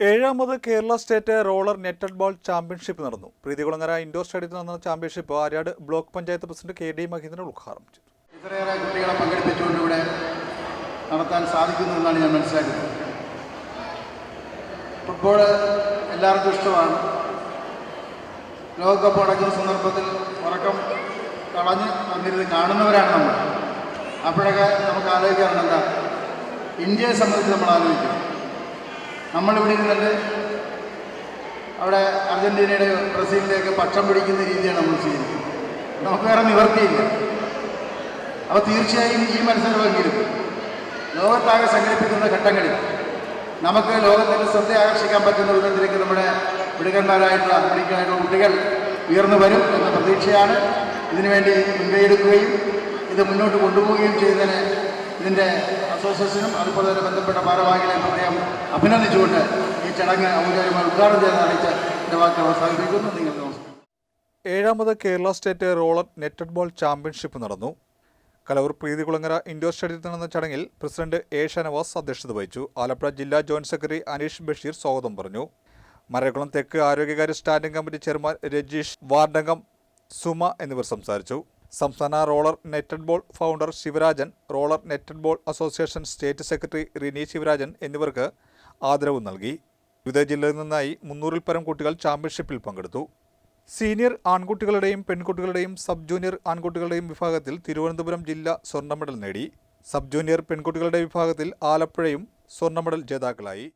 ഏഴാമത് Kerala state roller netted ball championship നടന്നു. Preethikulangara indoor സ്റ്റേഡിയത്തിൽ നടന്ന championship Aryad block panchayat president K D Mahindran ഉദ്ഘാടനം ചെയ്തു. ഇത്രയേറെ കുട്ടികളെ പങ്കെടുപ്പിച്ചുകൊണ്ട് ഇവിടെ നടത്താൻ സാധിക്കുന്നു എന്നാണ് ഞാൻ മനസ്സിലാക്കുന്നത്. ഫുട്ബോൾ എല്ലാവർക്കും ഇഷ്ടമാണ്. ലോകകപ്പ് നടക്കുന്ന സന്ദർഭത്തിൽ ഉറക്കം കളഞ്ഞ് വന്നിരുന്ന് കാണുന്നവരാണ് നമ്മൾ. അപ്പോഴൊക്കെ നമുക്ക് ആലോചിക്കാറുണ്ട് എന്താ? ഇന്ത്യയെ സംബന്ധിച്ച് നമ്മൾ ആലോചിക്കും. നമ്മളിവിടെ ഇരുന്നിട്ട് അവിടെ അർജന്റീനയുടെ ബ്രസീലിന്റെയൊക്കെ പക്ഷം പിടിക്കുന്ന രീതിയാണ് നമ്മൾ ചെയ്യുന്നത്. നമുക്ക് വേറെ നിവർത്തിയില്ല. അപ്പോൾ തീർച്ചയായും ഈ മത്സരമെങ്കിലും ലോകത്താകെ സംഘടിപ്പിക്കുന്ന ഘട്ടങ്ങളിൽ നമുക്ക് ലോകത്തിന്റെ ശ്രദ്ധ ആകർഷിക്കാൻ പറ്റുന്ന വിധത്തിലേക്ക് നമ്മുടെ മിടുക്കന്മാരായിട്ടുള്ള മിടുക്കനായിട്ടുള്ള കുട്ടികൾ ഉയർന്നു വരും എന്ന പ്രതീക്ഷയാണ് ഇതിനുവേണ്ടി മുൻകൈയെടുക്കുകയും ഇത് മുന്നോട്ട് കൊണ്ടുപോവുകയും ചെയ്തതിന് ഇതിന്റെ അസോസിയേഷനും അതുപോലെ തന്നെ ബന്ധപ്പെട്ട ഭാരവാഹികളെ പ്രത്യേകം അഭിനന്ദിച്ചുകൊണ്ട് ഈ ചടങ്ങ് ഔദ്യോഗികമായി ഉദ്ഘാടനം ചെയ്ത് അറിയിച്ച് എന്റെ വാക്കുകൾ അവസാനിപ്പിക്കുന്നു. നിങ്ങൾ ഏഴാമത് Kerala state roller netted ball championship നടന്നു. കലവൂർ പ്രീതികുളങ്ങര ഇൻഡോർ സ്റ്റേഡിയത്തിൽ നടന്ന ചടങ്ങിൽ പ്രസിഡന്റ് എ ഷനവാസ് അധ്യക്ഷത വഹിച്ചു. ആലപ്പുഴ ജില്ലാ ജോയിന്റ് സെക്രട്ടറി അനീഷ് ബഷീർ സ്വാഗതം പറഞ്ഞു. മരക്കുളം തെക്ക് ആരോഗ്യകാര്യ സ്റ്റാൻഡിംഗ് കമ്മിറ്റി ചെയർമാൻ രജീഷ് വാർഡംഗം സുമ എന്നിവർ സംസാരിച്ചു. സംസ്ഥാന roller netted ball founder Sivarajan roller netted ball association state secretary Rini Sivarajan എന്നിവർക്ക് ആദരവ് നൽകി. വിവിധ ജില്ലയിൽ നിന്നായി മുന്നൂറിൽ പരം കുട്ടികൾ ചാമ്പ്യൻഷിപ്പിൽ പങ്കെടുത്തു. സീനിയർ ആൺകുട്ടികളുടെയും പെൺകുട്ടികളുടെയും സബ് ജൂനിയർ ആൺകുട്ടികളുടെയും വിഭാഗത്തിൽ തിരുവനന്തപുരം ജില്ല സ്വർണ മെഡൽ നേടി. സബ് ജൂനിയർ പെൺകുട്ടികളുടെ വിഭാഗത്തിൽ ആലപ്പുഴയും സ്വർണ മെഡൽ ജേതാക്കളായി.